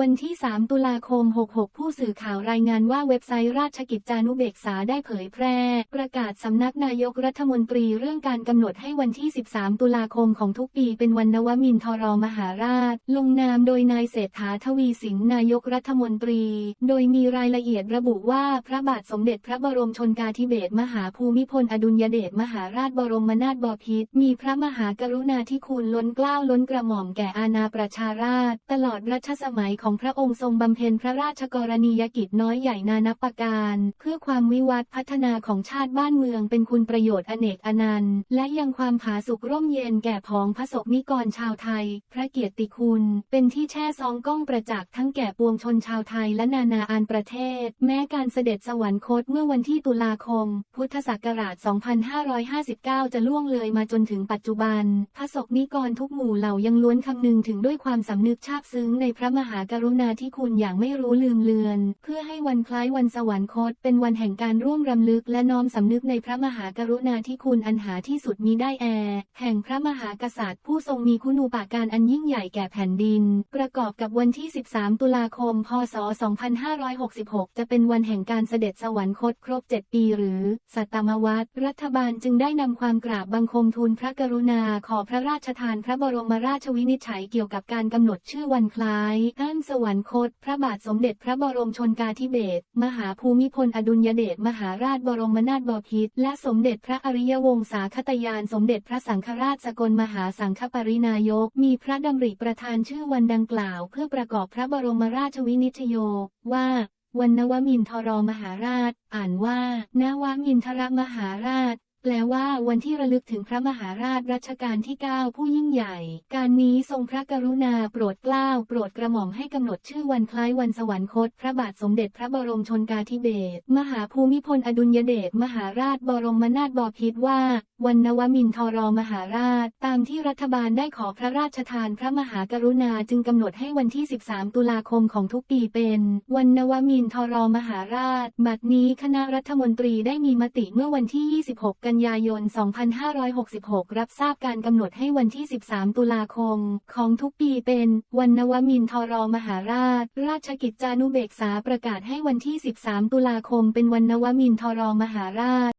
วันที่ 3 ตุลาคม 66 ผู้สื่อข่าวรายงานว่าเว็บไซต์ราชกิจจานุเบกษาได้เผยแพร่ ประกาศสำนักนายกรัฐมนตรีเรื่องการกำหนดให้วันที่ 13 ตุลาคมของทุกปีเป็นวันนวมินทรมหาราช ลงนามโดยนายเศรษฐาทวีสินนายกรัฐมนตรี โดยมีรายละเอียดระบุว่าพระบาทสมเด็จพระบรมชนกาธิเบศรมหาภูมิพลอดุลยเดชมหาราชบรมนาถบพิตรมีพระมหากรุณาธิคุณล้นเกล้าล้นกระหม่อมแก่อาณาประชาราษฎร์ตลอดรัชสมัยของของพระองค์ทรงบำเพ็ญพระราชกรณียกิจน้อยใหญ่นานับประการ เพื่อความวิวัฒน์พัฒนาของชาติบ้านเมืองเป็นคุณประโยชน์อเนกอนันต์ และยังความผาสุกร่มเย็นแก่ผองพระศกนิกรชาวไทย พระเกียรติคุณ เป็นที่แช่ซองก้องประจักษ์ทั้งแก่ปวงชนชาวไทยและนานาอานประเทศ แม้การเสด็จสวรรคตเมื่อวันที่ตุลาคม พุทธศักราช 2559 จะล่วงเลยมาจนถึงปัจจุบัน พระศกนิกรทุกหมู่เหล่ายังล้วนคำนึงถึงด้วยความสำนึกชาบซึ้งในพระมหากรุณาธิคุณอย่างไม่รู้ลืมเลือน เพื่อให้วันคล้ายวันสวรรคต เป็นวันแห่งการร่วมรำลึกและน้อมสำนึกในพระมหากรุณาธิคุณอันหาที่สุดมีได้แอ แห่งพระมหากษัตริย์ ผู้ทรงมีคุณูปการอันยิ่งใหญ่แก่แผ่นดิน ประกอบกับวันที่ 13 ตุลาคม พศ 2566 จะเป็นวันแห่งการเสด็จสวรรคตครบ 7 ปีหรือ สัตมวัตรรัฐบาลจึงได้นำความกราบบังคมทูลพระกรุณาขอพระราชทานพระบรมราชวินิจฉัยเกี่ยวกับการกำหนดชื่อวันคล้ายอ้านสวรรคต พระบาทสมเด็จพระบรมชนกาธิเบศร มหาภูมิพลอดุลยเดช มหาราชบรมนาถบพิตร และสมเด็จพระอริยวงศาคตยาน สมเด็จพระสังฆราชสกลมหาสังฆปรินายก มีพระดำริประธานชื่อวันดังกล่าว เพื่อประกอบพระบรมราชวินิจโย ว่าวันนวมินทรมหาราช อ่านว่า นวมินทรมหาราช แปลว่าวันที่ระลึกถึงพระมหาราชรัชกาลที่ 9 ผู้ยิ่งใหญ่ การนี้ทรงพระกรุณาโปรดเกล้าโปรดกระหม่อมให้กำหนดชื่อวันคล้ายวันสวรรคต พระบาทสมเด็จพระบรมชนกาธิเบศรมหาภูมิพลอดุลยเดชมหาราชบรมนาถบพิตรว่า วันนวมินทรมหาราช ตามที่รัฐบาลได้ขอพระราชทานพระมหากรุณาจึงกำหนดให้วันที่ 13 ตุลาคมของทุกปีเป็น วันนวมินทรมหาราชบัดนี้คณะรัฐมนตรีได้มีมติเมื่อวันที่ 26กันยายน 2566 รับทราบการกำหนดให้วันที่ 13 ตุลาคม ของทุกปีเป็นวันนวมินทรมหาราช ราชกิจจานุเบกษาประกาศให้วันที่ 13 ตุลาคมเป็นวันนวมินทรมหาราช